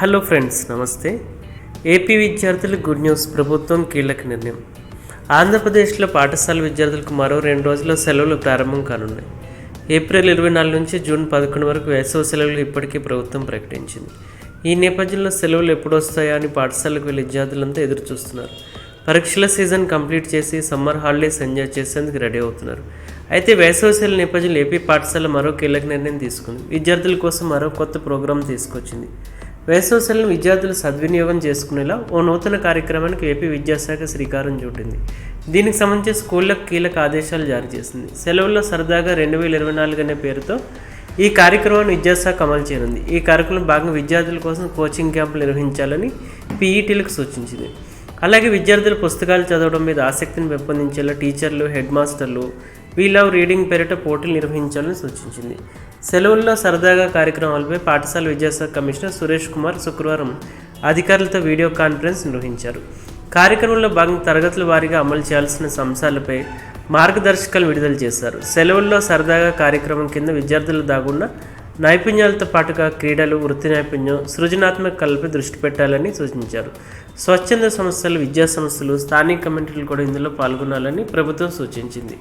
Hello friends నమస్తే. AP విద్యార్థులకు good news ప్రభుత్వం కీలక నిర్ణయం. ఆంధ్రప్రదేశ్లో పాఠశాల విద్యార్థులకు మరో రెండు రోజుల్లో సెలవులు ప్రారంభం కానున్నాయి. ఏప్రిల్ ఇరవై నాలుగు నుంచి జూన్ పదకొండు వరకు వేసవి సెలవులు ఇప్పటికే ప్రభుత్వం ప్రకటించింది. ఈ నేపథ్యంలో సెలవులు ఎప్పుడు వస్తాయా అని పాఠశాలకు వెళ్ళే విద్యార్థులంతా ఎదురు చూస్తున్నారు పరీక్షల సీజన్ కంప్లీట్ చేసి సమ్మర్ హాలిడేస్ ఎంజాయ్ చేసేందుకు రెడీ అవుతున్నారు. అయితే వేసవి సెలవు నేపథ్యంలో ఏపీ పాఠశాల మరో కీలక నిర్ణయం తీసుకుంది. విద్యార్థుల కోసం మరో కొత్త ప్రోగ్రాం తీసుకొచ్చింది. వేసవి సెలవును విద్యార్థులు సద్వినియోగం చేసుకునేలా ఓ నూతన కార్యక్రమానికి ఏపీ విద్యాశాఖ శ్రీకారం చుట్టింది. దీనికి సంబంధించి స్కూళ్ళకు కీలక ఆదేశాలు జారీ చేసింది. సెలవుల్లో సరదాగా రెండు వేల ఇరవై నాలుగు అనే పేరుతో ఈ కార్యక్రమాన్ని విద్యాశాఖ అమలు చేయనుంది. ఈ కార్యక్రమం భాగంగా విద్యార్థుల కోసం కోచింగ్ క్యాంపులు నిర్వహించాలని పీఈటీలకు సూచించింది. అలాగే విద్యార్థులు పుస్తకాలు చదవడం మీద ఆసక్తిని పెంపొందించేలా టీచర్లు హెడ్ మాస్టర్లు వీ లవ్ రీడింగ్ పేరిట పోటీలు నిర్వహించాలని సూచించింది. సెలవుల్లో సరదాగా కార్యక్రమాలపై పాఠశాల విద్యాశాఖ కమిషనర్ సురేష్ కుమార్ శుక్రవారం అధికారులతో వీడియో కాన్ఫరెన్స్ నిర్వహించారు. కార్యక్రమంలో భాగంగా తరగతుల వారీగా అమలు చేయాల్సిన అంశాలపై మార్గదర్శకాలు విడుదల చేశారు. సెలవుల్లో సరదాగా కార్యక్రమం కింద విద్యార్థులు దాగున్న నైపుణ్యాలతో పాటుగా క్రీడలు వృత్తి నైపుణ్యం సృజనాత్మక కళపై దృష్టి పెట్టాలని సూచించారు. స్వచ్ఛంద సంస్థలు విద్యా సంస్థలు స్థానిక కమిటీలు కూడా ఇందులో పాల్గొనాలని ప్రభుత్వం సూచించింది.